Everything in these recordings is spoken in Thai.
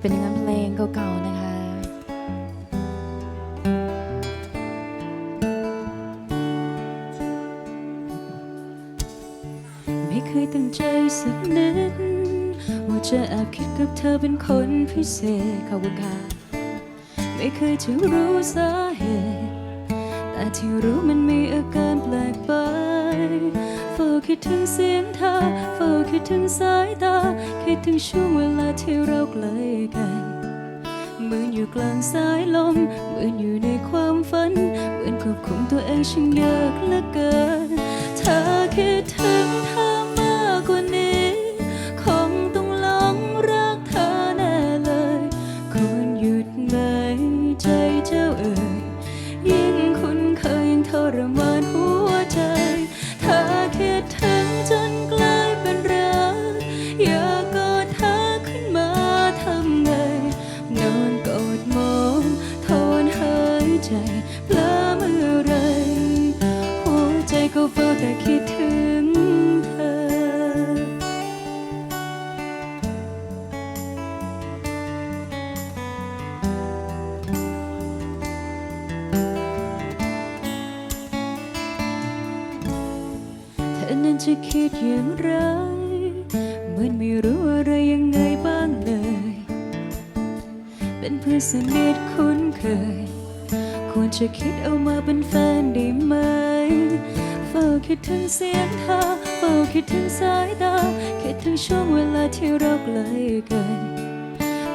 เป็นเงาเปล่งก่าๆนะคะ ไม่เคยตั้งใจสักนิด ว่าจะแอบคิดกับเธอเป็นคนพิเศษขอบคุณค่ะไม่เคยจะรู้สาเหตุ แต่ที่รู้มันมีอาการแปลกไป คิดถึงเสียงเธอ เฝ้าคิดถึงสายตา คิดถึงช่วงเวลาที่เราใกล้กันเหมือนอยู่กลางสายลม เหมือนอยู่ในความฝัน เหมือนควบคุมตัวเองช่างยากเหลือเกิน เธอคิดถึงเธอ ใจเพลอเมื่อไร หัวใจก็เฝ้าแต่คิดถึงเธอ เธอนั้นจะคิดอย่างไรเหมือนไม่รู้อะไรยังไงบ้างเลย เป็นเพื่อนสนิทคุ้นเคย ควรจะคิดเอามาเป็นแฟนได้ไหม เฝ้าคิดถึงเสียงเธอ เฝ้าคิดถึงสายตา คิดถึงช่วงเวลาที่เราใกล้กัน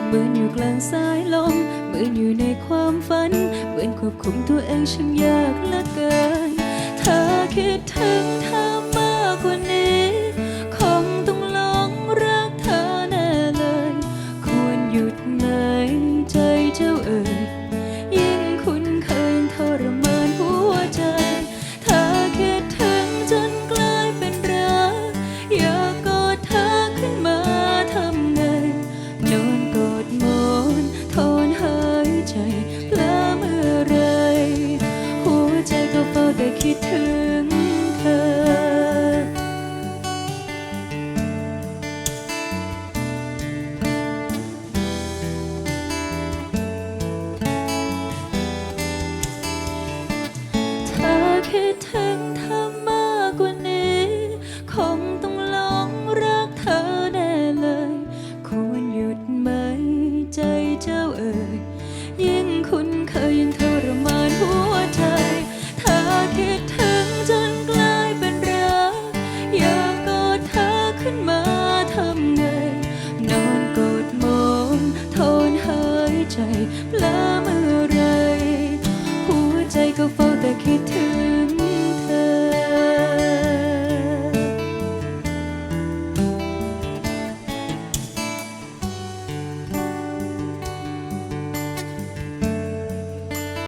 เหมือนอยู่กลางสายลม เหมือนอยู่ในความฝัน เหมือนควบคุมตัวเองช่างยากเหลือเกิน เธอคิดถึงเธอ คิดถึงเธอมากกว่านี้ คงต้องหลงรักเธอแน่เลย ควรหยุดไหมใจเจ้าเอ่ย ยิ่งคุ้นเคยยิ่งทรมานหัวใจ เธอคิดถึงจนกลายเป็นรัก อยากกอดเธอขึ้นมาทำไง นอนกอดมอนทนหายใจเพลอเมื่อ